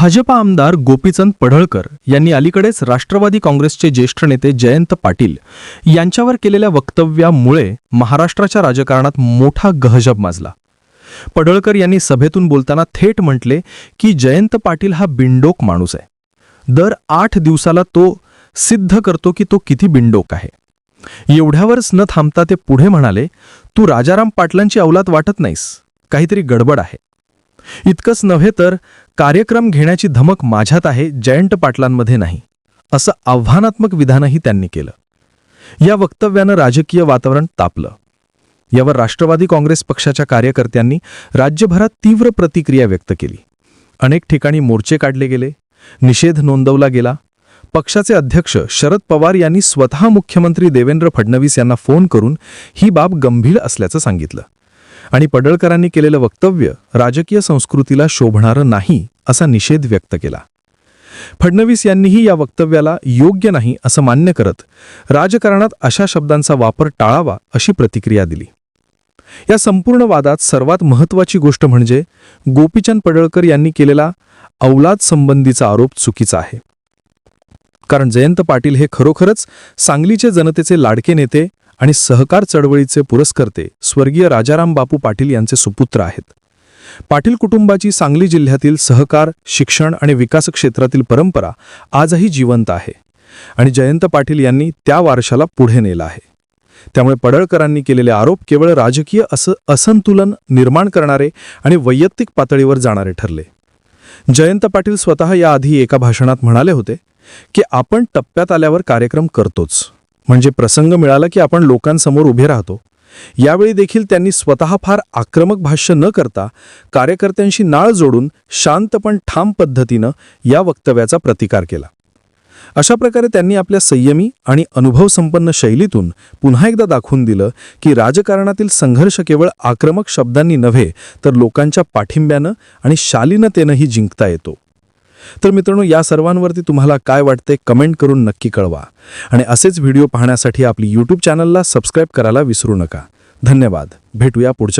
भाजपा आमदार गोपीचंद पढळकर यांनी अलीकडेच राष्ट्रवादी काँग्रेसचे ज्येष्ठ नेते जयंत पाटील यांच्यावर केलेल्या वक्तव्यामुळे महाराष्ट्राच्या राजकारणात मोठा गहजब माजला. पडळकर यांनी सभेतून बोलताना थेट म्हटले की जयंत पाटील हा बिंडोक माणूस आहे. दर आठ दिवसाला तो सिद्ध करतो की तो किती बिंडोक आहे. एवढ्यावरच न थांबता ते पुढे म्हणाले तू राजाराम पाटलांची अवलात वाटत नाहीस. काहीतरी गडबड आहे. इतकंच नव्हे तर कार्यक्रम घेण्याची धमक माझ्यात आहे जयंत पाटलांमध्ये नाही. असं आव्हानात्मक विधानही त्यांनी केलं. या वक्तव्यानं राजकीय वातावरण तापलं. यावर राष्ट्रवादी काँग्रेस पक्षाच्या कार्यकर्त्यांनी राज्यभरात तीव्र प्रतिक्रिया व्यक्त केली. अनेक ठिकाणी मोर्चे काढले गेले निषेध नोंदवला गेला. पक्षाचे अध्यक्ष शरद पवार यांनी स्वतः मुख्यमंत्री देवेंद्र फडणवीस यांना फोन करून ही बाब गंभीर असल्याचं सांगितलं. आणि पडळकरांनी केलेलं वक्तव्य राजकीय संस्कृतीला शोभणारं नाही असा निषेध व्यक्त केला. फडणवीस यांनीही या वक्तव्याला योग्य नाही असं मान्य करत राजकारणात अशा शब्दांचा वापर टाळावा अशी प्रतिक्रिया दिली. या संपूर्ण वादात सर्वात महत्त्वाची गोष्ट म्हणजे गोपीचंद पडळकर यांनी केलेला अवलाद संबंधीचा आरोप चुकीचा आहे. कारण जयंत पाटील हे खरोखरच सांगलीचे जनतेचे लाडके नेते आणि सहकार चळवळीचे पुरस्कर्ते स्वर्गीय राजाराम बापू पाटील यांचे सुपुत्र आहेत. पाटील कुटुंबाची सांगली जिल्ह्यातील सहकार शिक्षण आणि विकास क्षेत्रातील परंपरा आजही जिवंत आहे आणि जयंत पाटील यांनी त्या वारशाला पुढे नेलं आहे. त्यामुळे पडळकरांनी केलेले आरोप केवळ राजकीय असं असंतुलन निर्माण करणारे आणि वैयक्तिक पातळीवर जाणारे ठरले. जयंत पाटील स्वतः याआधी एका भाषणात म्हणाले होते की आपण टप्प्यात आल्यावर कार्यक्रम करतोच. म्हणजे प्रसंग मिळाला की आपण लोकांसमोर उभे राहतो. यावेळी देखील त्यांनी स्वतः फार आक्रमक भाष्य न करता कार्यकर्त्यांशी नाळ जोडून शांत पण ठाम पद्धतीनं या वक्तव्याचा प्रतिकार केला. अशा प्रकारे त्यांनी आपल्या संयमी आणि अनुभवसंपन्न शैलीतून पुन्हा एकदा दाखवून दिलं की राजकारणातील संघर्ष केवळ आक्रमक शब्दांनी नव्हे तर लोकांच्या पाठिंब्यानं आणि शालीनतेनंही जिंकता येतो. तर मित्रांनो या सर्वांवरती तुम्हाला काय वाटते कमेंट करून नक्की कळवा. आणि असेच व्हिडिओ पाहण्यासाठी आपली यूट्यूब चॅनलला सबस्क्राईब करायला विसरू नका. धन्यवाद. भेटूया पुढच्या